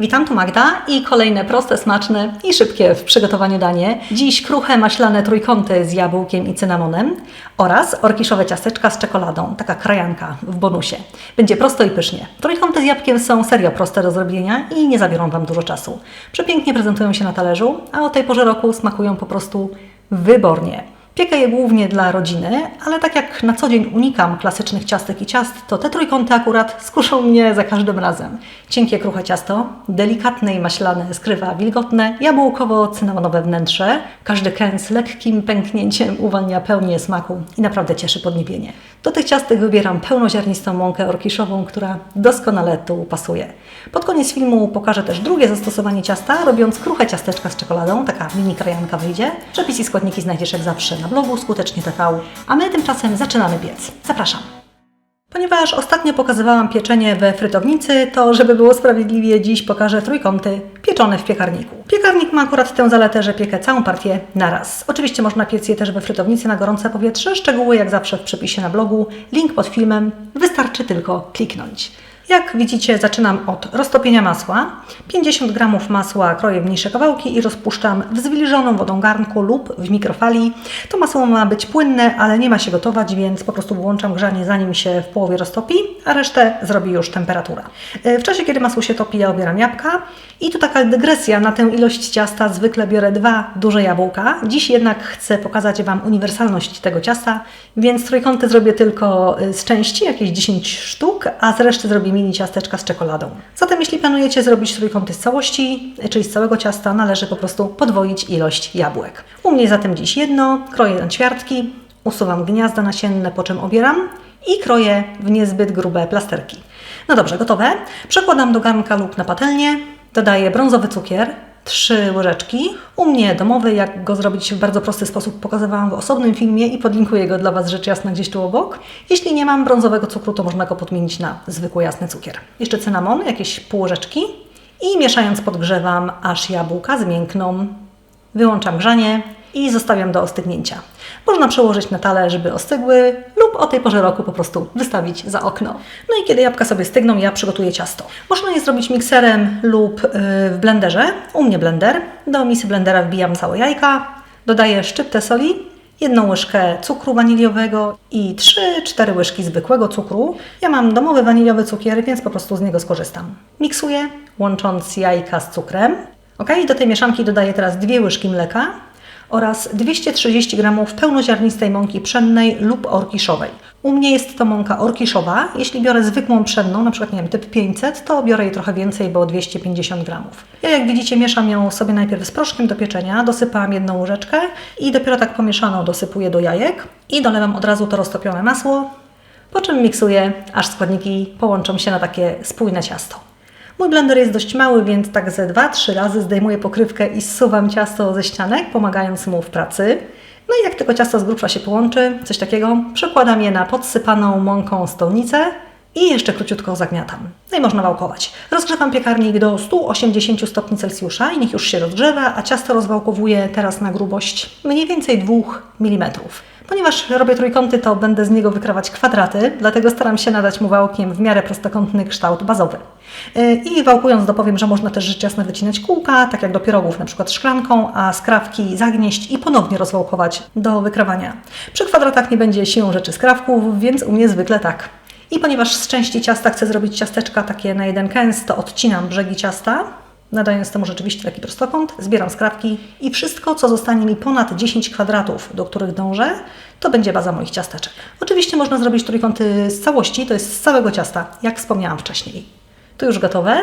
Witam, tu Magda i kolejne proste, smaczne i szybkie w przygotowaniu danie. Dziś kruche maślane trójkąty z jabłkiem i cynamonem oraz orkiszowe ciasteczka z czekoladą, taka krajanka w bonusie. Będzie prosto i pysznie. Trójkąty z jabłkiem są serio proste do zrobienia i nie zabiorą Wam dużo czasu. Przepięknie prezentują się na talerzu, a o tej porze roku smakują po prostu wybornie. Piekę je głównie dla rodziny, ale tak jak na co dzień unikam klasycznych ciastek i ciast, to te trójkąty akurat skuszą mnie za każdym razem. Cienkie, kruche ciasto, delikatne i maślane skrywa wilgotne, jabłkowo-cynamonowe wnętrze. Każdy kęs lekkim pęknięciem uwalnia pełnię smaku i naprawdę cieszy podniebienie. Do tych ciastek wybieram pełnoziarnistą mąkę orkiszową, która doskonale tu pasuje. Pod koniec filmu pokażę też drugie zastosowanie ciasta, robiąc kruche ciasteczka z czekoladą, taka mini krajanka wyjdzie. Przepis i składniki znajdziesz jak zawsze na blogu Skutecznie TV, a my tymczasem zaczynamy piec. Zapraszam! Ponieważ ostatnio pokazywałam pieczenie we frytownicy, to żeby było sprawiedliwie, dziś pokażę trójkąty pieczone w piekarniku. Piekarnik ma akurat tę zaletę, że piekę całą partię naraz. Oczywiście można piec je też we frytownicy na gorące powietrze, szczegóły jak zawsze w przepisie na blogu, link pod filmem, wystarczy tylko kliknąć. Jak widzicie, zaczynam od roztopienia masła. 50 g masła kroję w mniejsze kawałki i rozpuszczam w zwilżoną wodą garnku lub w mikrofali. To masło ma być płynne, ale nie ma się gotować, więc po prostu włączam grzanie zanim się w połowie roztopi, a resztę zrobi już temperatura. E, w czasie, kiedy masło się topi, ja obieram jabłka. I tu taka dygresja, na tę ilość ciasta zwykle biorę dwa duże jabłka. Dziś jednak chcę pokazać Wam uniwersalność tego ciasta, więc trójkąty zrobię tylko e, z części, jakieś 10 sztuk, a z reszty zrobię mini ciasteczka z czekoladą. Zatem jeśli planujecie zrobić trójkąty z całości, czyli z całego ciasta, należy po prostu podwoić ilość jabłek. U mnie zatem dziś jedno, kroję na ćwiartki, usuwam gniazda nasienne, po czym obieram i kroję w niezbyt grube plasterki. No dobrze, gotowe. Przekładam do garnka lub na patelnię, dodaję brązowy cukier, trzy łyżeczki. U mnie domowy, jak go zrobić w bardzo prosty sposób, pokazywałam w osobnym filmie i podlinkuję go dla Was rzecz jasna gdzieś tu obok. Jeśli nie mam brązowego cukru, to można go podmienić na zwykły jasny cukier. Jeszcze cynamon, jakieś pół łyżeczki i mieszając podgrzewam, aż jabłka zmiękną. Wyłączam grzanie i zostawiam do ostygnięcia. Można przełożyć na talerz, żeby ostygły lub o tej porze roku po prostu wystawić za okno. No i kiedy jabłka sobie stygną, ja przygotuję ciasto. Można je zrobić mikserem lub yy, w blenderze. U mnie blender. Do misy blendera wbijam całe jajka, dodaję szczyptę soli, jedną łyżkę cukru waniliowego i 3-4 łyżki zwykłego cukru. Ja mam domowy waniliowy cukier, więc po prostu z niego skorzystam. Miksuję, łącząc jajka z cukrem. Ok, do tej mieszanki dodaję teraz dwie łyżki mleka, oraz 230 g pełnoziarnistej mąki pszennej lub orkiszowej. U mnie jest to mąka orkiszowa. Jeśli biorę zwykłą pszenną, na przykład typ 500, to biorę jej trochę więcej, bo 250 g. Ja jak widzicie mieszam ją sobie najpierw z proszkiem do pieczenia, dosypałam jedną łyżeczkę i dopiero tak pomieszaną dosypuję do jajek i dolewam od razu to roztopione masło, po czym miksuję, aż składniki połączą się na takie spójne ciasto. Mój blender jest dość mały, więc tak ze 2-3 razy zdejmuję pokrywkę i zsuwam ciasto ze ścianek, pomagając mu w pracy. No i jak tylko ciasto z grubsza się połączy, coś takiego, przekładam je na podsypaną mąką stołnicę i jeszcze króciutko zagniatam. No i można wałkować. Rozgrzewam piekarnik do 180 stopni Celsjusza i niech już się rozgrzewa, a ciasto rozwałkowuję teraz na grubość mniej więcej 2 mm. Ponieważ robię trójkąty, to będę z niego wykrawać kwadraty, dlatego staram się nadać mu wałkiem w miarę prostokątny kształt bazowy. Y, I wałkując dopowiem, że można też rzecz jasna wycinać kółka, tak jak do pierogów, na przykład szklanką, a skrawki zagnieść i ponownie rozwałkować do wykrawania. Przy kwadratach nie będzie siłą rzeczy skrawków, więc u mnie zwykle tak. I ponieważ z części ciasta chcę zrobić ciasteczka takie na jeden kęs, to odcinam brzegi ciasta, nadając temu rzeczywiście taki prostokąt, zbieram skrawki i wszystko, co zostanie mi ponad 10 kwadratów, do których dążę, to będzie baza moich ciasteczek. Oczywiście można zrobić trójkąty z całości, to jest z całego ciasta, jak wspomniałam wcześniej. Tu już gotowe,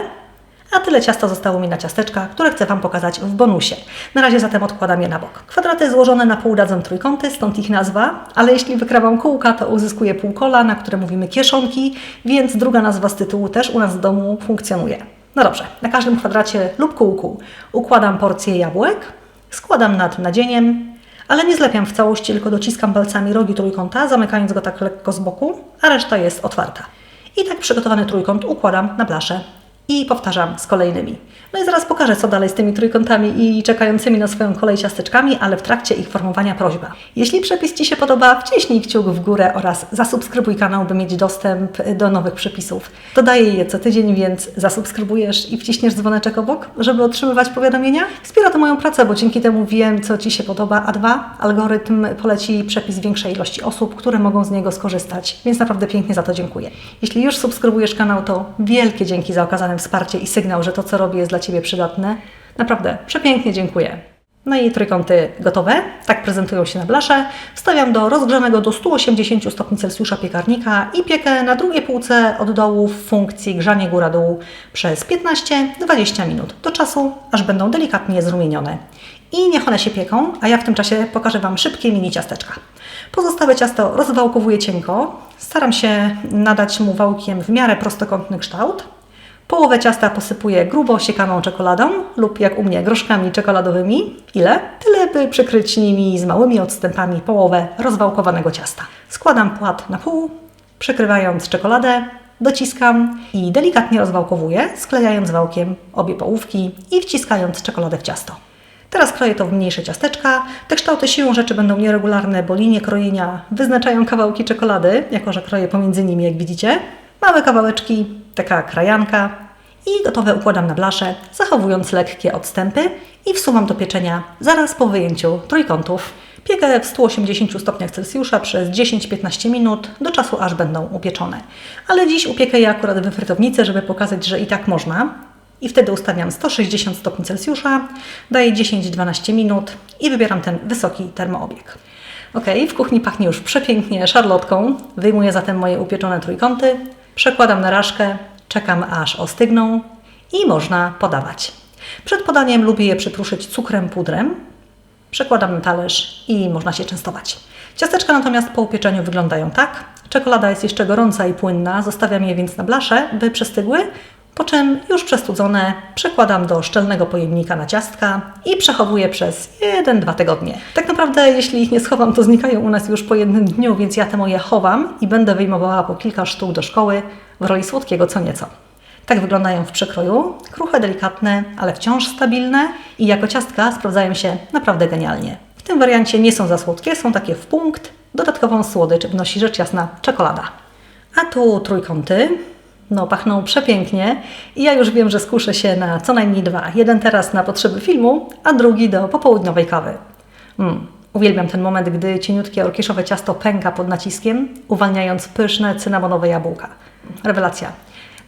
a tyle ciasta zostało mi na ciasteczka, które chcę Wam pokazać w bonusie. Na razie zatem odkładam je na bok. Kwadraty złożone na pół dadzą trójkąty, stąd ich nazwa, ale jeśli wykrawam kółka, to uzyskuję półkola, na które mówimy kieszonki, więc druga nazwa z tytułu też u nas w domu funkcjonuje. No dobrze, na każdym kwadracie lub kółku układam porcję jabłek, składam nad nadzieniem, ale nie zlepiam w całości, tylko dociskam palcami rogi trójkąta, zamykając go tak lekko z boku, a reszta jest otwarta. I tak przygotowany trójkąt układam na blaszę. I powtarzam z kolejnymi. No i zaraz pokażę, co dalej z tymi trójkątami i czekającymi na swoją kolej ciasteczkami, ale w trakcie ich formowania prośba. Jeśli przepis Ci się podoba, wciśnij kciuk w górę oraz zasubskrybuj kanał, by mieć dostęp do nowych przepisów. Dodaję je co tydzień, więc zasubskrybujesz i wciśniesz dzwoneczek obok, żeby otrzymywać powiadomienia. Wspiera to moją pracę, bo dzięki temu wiem, co Ci się podoba, a dwa, algorytm poleci przepis większej ilości osób, które mogą z niego skorzystać, więc naprawdę pięknie za to dziękuję. Jeśli już subskrybujesz kanał, to wielkie dzięki za okazane wsparcie i sygnał, że to, co robię, jest dla Ciebie przydatne. Naprawdę, przepięknie dziękuję. No i trójkąty gotowe, tak prezentują się na blasze. Wstawiam do rozgrzanego do 180 stopni Celsjusza piekarnika i piekę na drugiej półce od dołu w funkcji grzanie góra-dół przez 15-20 minut, do czasu, aż będą delikatnie zrumienione. I niech one się pieką, a ja w tym czasie pokażę Wam szybkie mini ciasteczka. Pozostałe ciasto rozwałkowuję cienko, staram się nadać mu wałkiem w miarę prostokątny kształt. Połowę ciasta posypuję grubo siekaną czekoladą lub jak u mnie groszkami czekoladowymi. Ile? Tyle, by przykryć nimi z małymi odstępami połowę rozwałkowanego ciasta. Składam płat na pół, przykrywając czekoladę, dociskam i delikatnie rozwałkowuję, sklejając wałkiem obie połówki i wciskając czekoladę w ciasto. Teraz kroję to w mniejsze ciasteczka. Te kształty siłą rzeczy będą nieregularne, bo linie krojenia wyznaczają kawałki czekolady, jako że kroję pomiędzy nimi, jak widzicie. Małe kawałeczki, taka krajanka i gotowe układam na blaszę, zachowując lekkie odstępy i wsuwam do pieczenia zaraz po wyjęciu trójkątów. Piekę w 180 stopniach Celsjusza przez 10-15 minut, do czasu aż będą upieczone. Ale dziś upiekę je akurat we frytownicy, żeby pokazać, że i tak można. I wtedy ustawiam 160 stopni Celsjusza, daję 10-12 minut i wybieram ten wysoki termoobieg. Ok, w kuchni pachnie już przepięknie szarlotką. Wyjmuję zatem moje upieczone trójkąty, przekładam na raszkę, czekam aż ostygną i można podawać. Przed podaniem lubię je przytruszyć cukrem, pudrem. Przekładam na talerz i można się częstować. Ciasteczka natomiast po upieczeniu wyglądają tak. Czekolada jest jeszcze gorąca i płynna, zostawiam je więc na blasze, by przestygły, po czym już przestudzone przekładam do szczelnego pojemnika na ciastka i przechowuję przez 1-2 tygodnie. Tak naprawdę, jeśli ich nie schowam, to znikają u nas już po jednym dniu, więc ja te moje chowam i będę wyjmowała po kilka sztuk do szkoły w roli słodkiego co nieco. Tak wyglądają w przekroju, kruche, delikatne, ale wciąż stabilne i jako ciastka sprawdzają się naprawdę genialnie. W tym wariancie nie są za słodkie, są takie w punkt. Dodatkową słodycz wnosi rzecz jasna czekolada. A tu trójkąty. No, pachną przepięknie i ja już wiem, że skuszę się na co najmniej dwa. Jeden teraz na potrzeby filmu, a drugi do popołudniowej kawy. Mm, uwielbiam ten moment, gdy cieniutkie orkieszowe ciasto pęka pod naciskiem, uwalniając pyszne cynamonowe jabłka. Rewelacja.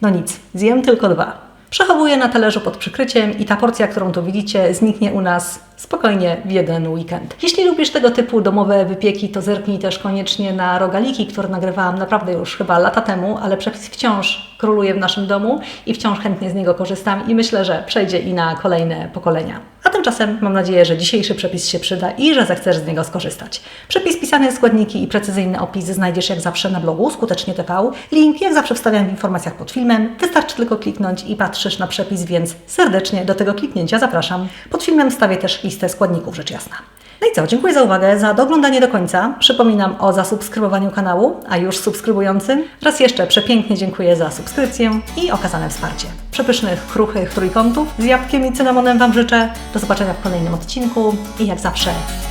No nic, zjem tylko dwa. Przechowuję na talerzu pod przykryciem i ta porcja, którą tu widzicie, zniknie u nas spokojnie w jeden weekend. Jeśli lubisz tego typu domowe wypieki, to zerknij też koniecznie na rogaliki, które nagrywałam naprawdę już chyba lata temu, ale przepis wciąż króluje w naszym domu i wciąż chętnie z niego korzystam i myślę, że przejdzie i na kolejne pokolenia. A tymczasem mam nadzieję, że dzisiejszy przepis się przyda i że zechcesz z niego skorzystać. Przepis, pisane składniki i precyzyjny opis znajdziesz jak zawsze na blogu Skutecznie TV. Link jak zawsze wstawiam w informacjach pod filmem. Wystarczy tylko kliknąć i patrzysz na przepis, więc serdecznie do tego kliknięcia zapraszam. Pod filmem wstawię też listę składników, rzecz jasna. No i co, dziękuję za uwagę, za doglądanie do końca. Przypominam o zasubskrybowaniu kanału, a już subskrybującym. Raz jeszcze przepięknie dziękuję za subskrypcję i okazane wsparcie. Przepysznych, kruchych trójkątów z jabłkiem i cynamonem Wam życzę. Do zobaczenia w kolejnym odcinku i jak zawsze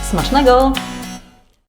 smacznego!